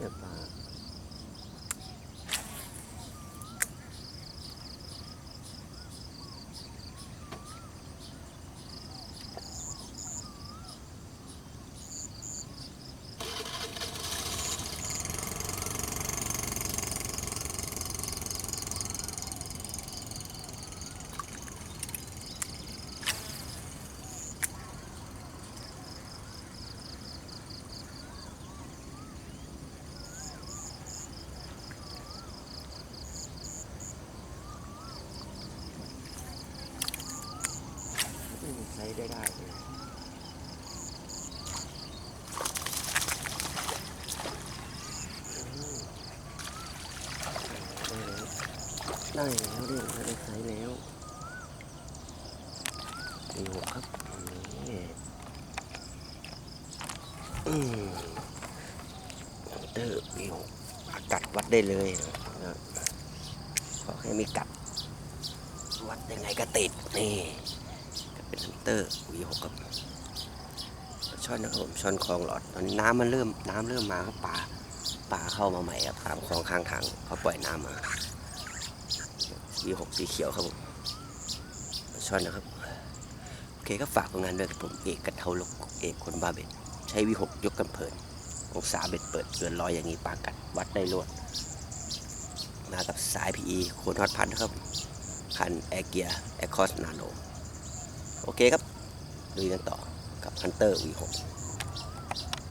เนี่ย ช้ได้ได้เลยได้แล้วได้แล้วได้ใช้แล้วดีหัวครับนี่อืมเตอร์วิวกัดวัดได้เลยนะขอแค่ม่กัด วัดยังไงก็ติดนี่ ก็เป็นฮันเตอร์วีหกครับช่อนนะครับผมช่อนคลองหลอด ตอนนี้น้ำมันเริ่มน้ำเริ่มมาครับป่าป่าเข้ามาใหม่ครับตามคลองข้างทางเขาปล่อยน้ำมาวีหกสีเขียวครับผมช่อนนะครับโอเคก็ฝากผลงานด้วยครับผมเอกกระเทาลกเอกคนบาเบ็ดใช้วีหกยกกำเพินองศาเบ็ดเปิดเกินร้อยอย่างนี้ปากัดวัดได้รวดมากับสาย PE โคนฮอตพันครับ คันแอร์เกียร์แอร์คอสนาโน โอเคครับดูกันต่อกับ Hunter V6